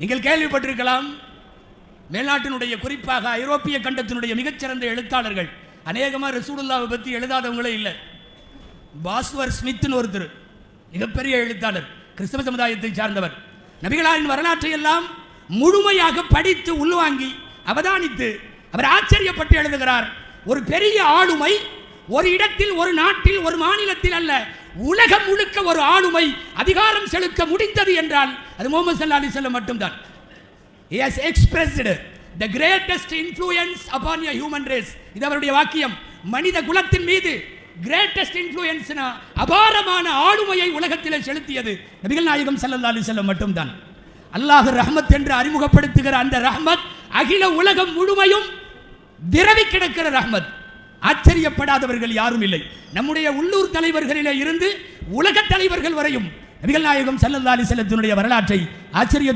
நீங்கள் கேள்விப்பட்டிருக்கலாம் மேல்நாட்டினுடைய குறிப்பாக ஐரோப்பிய கண்டத்தினுடைய மிகச்சிறந்த எழுத்தாளர்கள் அநேகமாக ரசூலுல்லாவை பற்றி எழுதாதவங்களே இல்லை. பாஸ்வர் ஸ்மித்னு ஒருத்தர் மிகப்பெரிய எழுத்தாளர் கிறிஸ்தவ சமுதாயத்தை சார்ந்தவர். நபிகளாரின் வரலாற்றை எல்லாம் முழுமையாக படித்து உள்வாங்கி அவதானித்து அவர் ஆச்சரியப்பட்டு எழுதுகிறார் ஒரு பெரிய ஆளுமை ஒரு இடத்தில் ஒரு நாட்டில் ஒரு மாநிலத்தில் அல்ல உலகம் முழுக்க ஒரு ஆளுமை அதிகாரம் செலுத்த முடிந்தது என்றால் அது முகமது சல்லா அலிசல்லம் மட்டும்தான். As expressed the the greatest influence upon human race இது அவருடைய வாக்கியம். மனித குலத்தின் மீது கிரேட்டஸ்ட் இன்ஃப்ளூயன்ஸ்னா அபாரமான ஆளுமையை உலகத்திலே செலுத்தியது நபிகள் நாயகம் சல்லா அலி செல்லம் மட்டும்தான். அல்லாஹ் ரஹ்மத் என்று அறிமுகப்படுத்துகிற அந்த ரஹ்மத் அகில உலகம் முழுமையும் விரவி கிடக்கிற ரஹ்மத். ஆச்சரியப்படாதவர்கள் யாரும் இல்லை. நம்முடைய உள்ளூர் தலைவர்களிலே இருந்து உலக தலைவர்கள் வரையும் நபிகள் நாயகம் ஸல்லல்லாஹு அலைஹி வரலாற்றை ஆச்சரியத்து